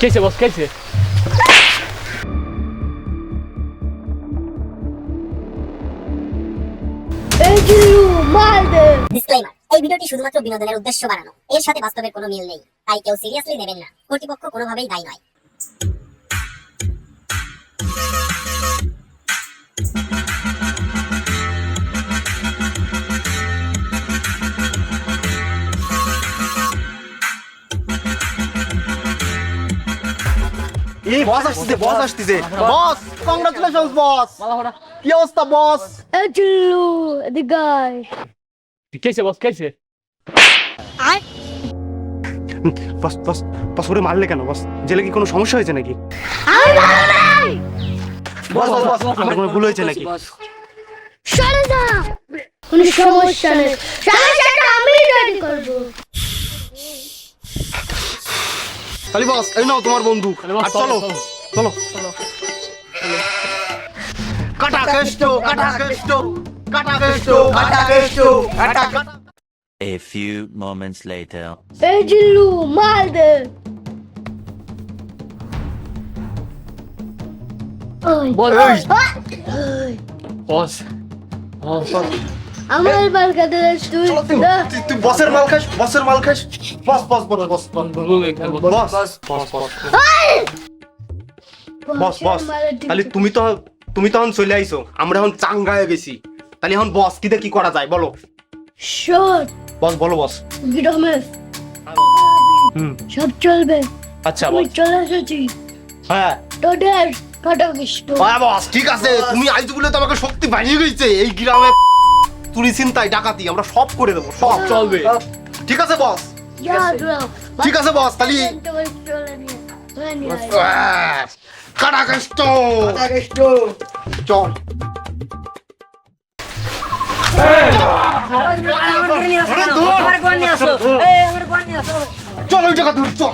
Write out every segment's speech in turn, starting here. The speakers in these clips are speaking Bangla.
কেছে বস কেছে এই চিল্লু মার দে ডিসক্লেইমার এই ভিডিওটি শুধুমাত্র বিনোদনের উদ্দেশ্য বানানো এর সাথে বাস্তবের কোনো মিল নেই। তাই কেউ সিরিয়াসলি নেবেন না। কর্তৃপক্ষ কোনোভাবেই দায়ী নয়। এই বস আসতেছে বস আসতেছে। Boss congratulations boss. কি অবস্থা বস? চিল্লু আয়। কেছে বস কেছে? বস বস বস ওরে মারলে কেন বস? জেলে কি কোনো সমস্যা হয়েছে নাকি? আমি মারবো নাই। বস বস বস আমার কোনো ভুল হয়েছে নাকি? সরে যা! কোনো সমস্যা নেই। সমস্যাটা আমি রেডি করব। তাহলে বস এই নাও তোমার বন্ধু আর চলো চলো কাটা কেষ্ট কাটা কেষ্ট কাটা কেষ্ট কাটা কেষ্ট কাটা কাটা A few moments later. এই চিল্লু মার দে ওই বল ওই। বস বস আমার কাটে তুই তুই দে। তুই- তুই বসের মাল খাস বসের মাল খাস। বস বস বস বস। বস বস বস তাহলে তুমি তো তুমি তখন চলে আইছো। আমরা এখন চাঙ্গায় গেছি। তাহলে এখন বস কি কি করা যায় বলো। বস বলো বস। হুম। সব চলবে। আচ্ছা আমি বস। চলে এসেছি হ্যাঁ। তোদের কাটা হ্যাঁ বস ঠিক আছে। তুমি আইছো বলে তো আমাকে শক্তি বাড়িয়ে গেছে। এই গ্রামে চুরি চিন্তাই ডাকাতি আমরা সব করে দেবো সব চলবে ঠিক আছে বস ঠিক আছে বস তাহলে চলে চলে ওই জায়গা ধর চল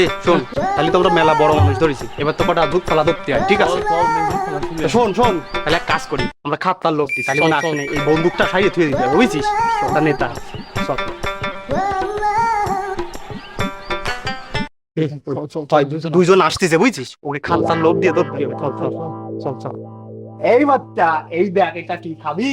এই শোন তাহলে তো আমরা মেলা বড় মানুষ ধরেছি। এবার তো কটা ধূপ ফালা ধরতে হয় ঠিক আছে? শোন শোন তাহলে এক কাজ করি আমরা খাতার লোক দিই তাহলে এই বন্দুকটা সাইয়ে থুয়ে দিতে হবে বুঝছিস? ওটা নেতা। চল। তাই দুইজন আসতেছে বুঝছিস? ওকে খাতার লোক দিয়ে ধরতে হবে। চল চল চল চল এই বাচ্চা এই দেখ এটা কি খাবি?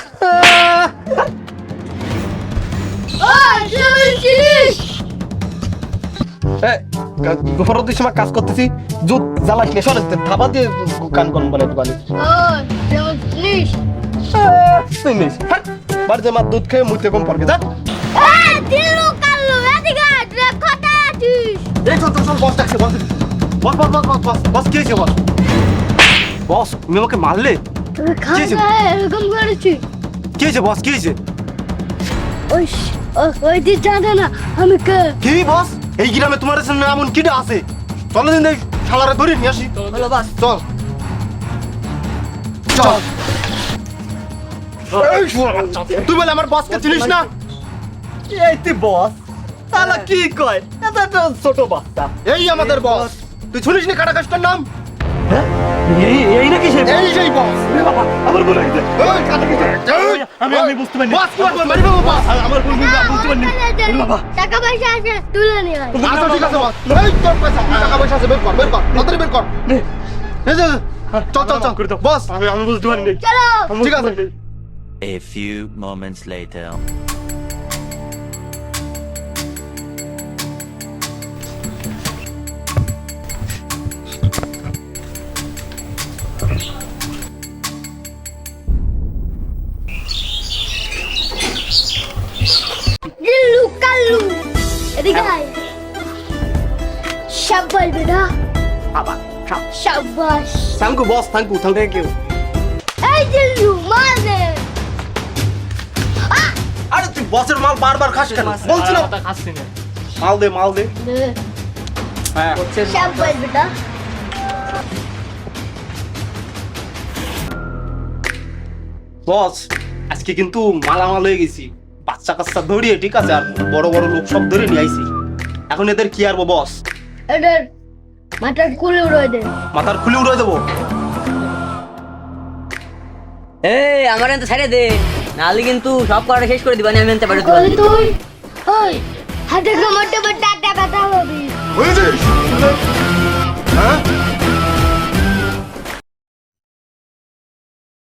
দুপুরের সময় কাজ করতেছি। জুত জ্বালাস নে সরে থাবা দিয়ে কান কন বলে দোকানে চিনিস বাড়িতে মার দুধ খেয়ে মুইতে কম পড়বে যা। চল বস ডাকছে বস। বস বস বস বস বস বস কি হয়েছে বস? বস তুমি আমাকে মারলে? এরকম কি হয়েছে বস কি হয়েছে? ওই ওই দিন জানে না আমি কে। কি বস? এই গ্রামে তোমার সামনে এমন কিটা আছে? চলো দিন দেখ শালারে ধরে নিয়ে আসি। হলো বাস। চল। চল। তুই বলে আমার বসকে চিনিস না? এই তুই বস তাহলে কি কয়? এটা তো ছোট বাচ্চা। এই আমাদের বস তুই শুনিস নি কাটা কাজটার নাম? এই এই নাকি সে এই সেই বস আমার বলে গেছে। আমি আমি বুঝতে পারিনি। বস মারি বাবা আমার ভুল বুঝতে বুঝতে পারিনি। বাবা। টাকা পয়সা আছে তুলে নিয়ে আয়। আচ্ছা ঠিক আছে বস এই তোর পয়সা টাকা পয়সা আছে বের কর বের কর তাড়াতাড়ি বের কর। এই যে, চল চল চল। বস। আমি আমি বুঝতে পারিনি। চলো। ঠিক আছে। A few moments later. এদিকে আয়। শাবাশ বেটা আবার শাবাশ thank boss thank you thank you এই দিল্লু মার দে বসের মাল বারবার খাস কেন? বলছি না কথা খাচ্ছি না মাল দে মাল দে। হ্যাঁ। শাবাশ বেটা বস আজকে কিন্তু মালামাল হয়ে গেছি। বাচ্চা কাচ্চা ধরিয়ে ঠিক আছে? আর বড় বড় লোক সব ধরে নিয়ে আইছি। এখন এদের কি আরবো বস এদের মাথার কুলে উড়ে দে। মাথার খুলে উড়ে দেবো। এই আমার এনতে ছেড়ে দে। নাহলে কিন্তু সব করাটা শেষ করে দিবানি আমি এনতে পারি কই তুই? ওই হাতে কামড়তে বাটা টাকা কথা হবি। হয়েছে হ্যাঁ?